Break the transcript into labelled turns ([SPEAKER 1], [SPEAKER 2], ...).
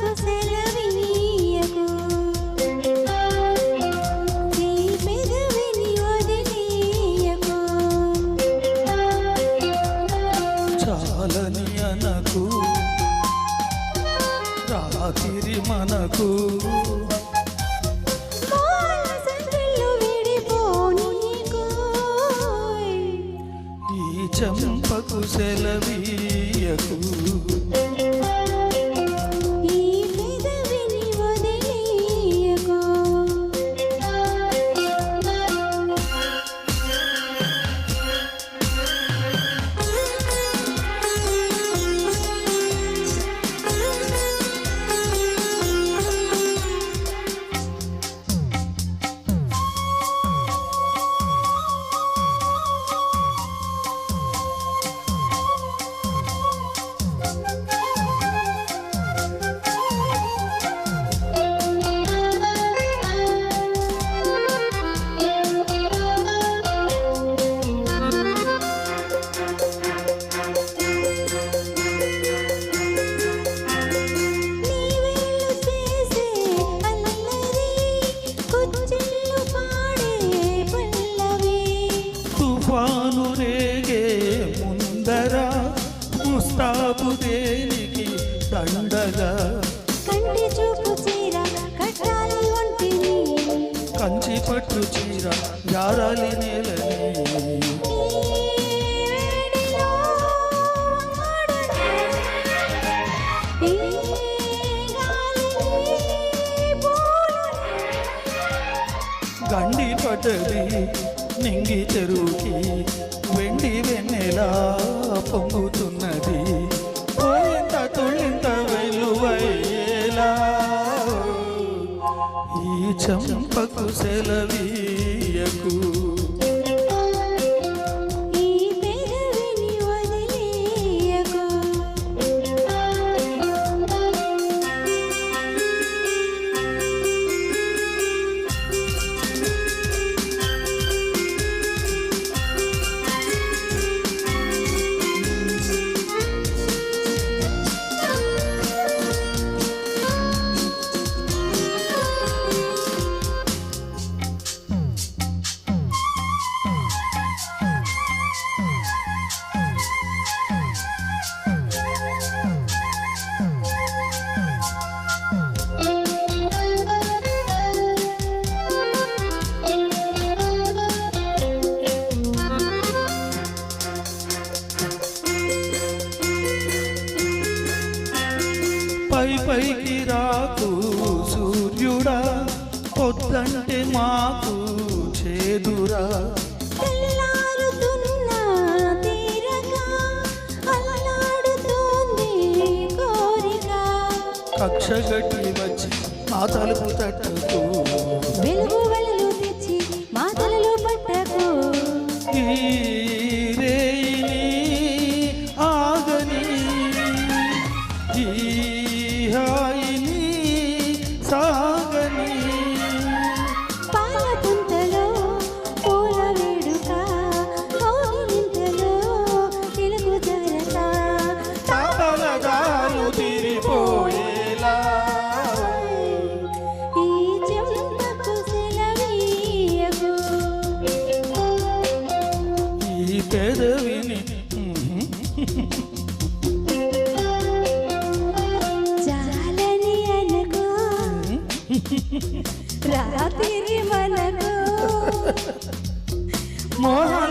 [SPEAKER 1] చెంపకు సెలవీయకు
[SPEAKER 2] చాలని అనకు. రాత్రి మనకు. చెంపకు సెలవీయకు ముస్తాబు దేనికి దండగా?
[SPEAKER 1] కంటి చూపు చీర కట్టాలి ఒంటిని
[SPEAKER 2] కంచి పట్టు చీర జారాలి నేలని. గండి పట్టది నింగి చెరువుకి వెండి వెన్నెలా పొంగుతున్నది? పోయింత తొలింత వెలువయ్యేలా? ఈ చంపకు సెలవీయకు పై పైకి రాకు సూర్యుడా పొద్దంటే మాకు చేదురా.
[SPEAKER 1] కోరిక.
[SPEAKER 2] కక్షగట్టి వచ్చి మా తలుపు తట్టకు. హాయిని సాగని.
[SPEAKER 1] పాల పుంతలో పూల వేడుక కౌగిలింతలో తెలుగు జరత
[SPEAKER 2] తాపల దారు తీరిపోయేలా.
[SPEAKER 1] ఈ చెంపకు సెలవీయకు.
[SPEAKER 2] ఈ పెదవిని
[SPEAKER 1] రాత్రి మనకు
[SPEAKER 2] మోహన్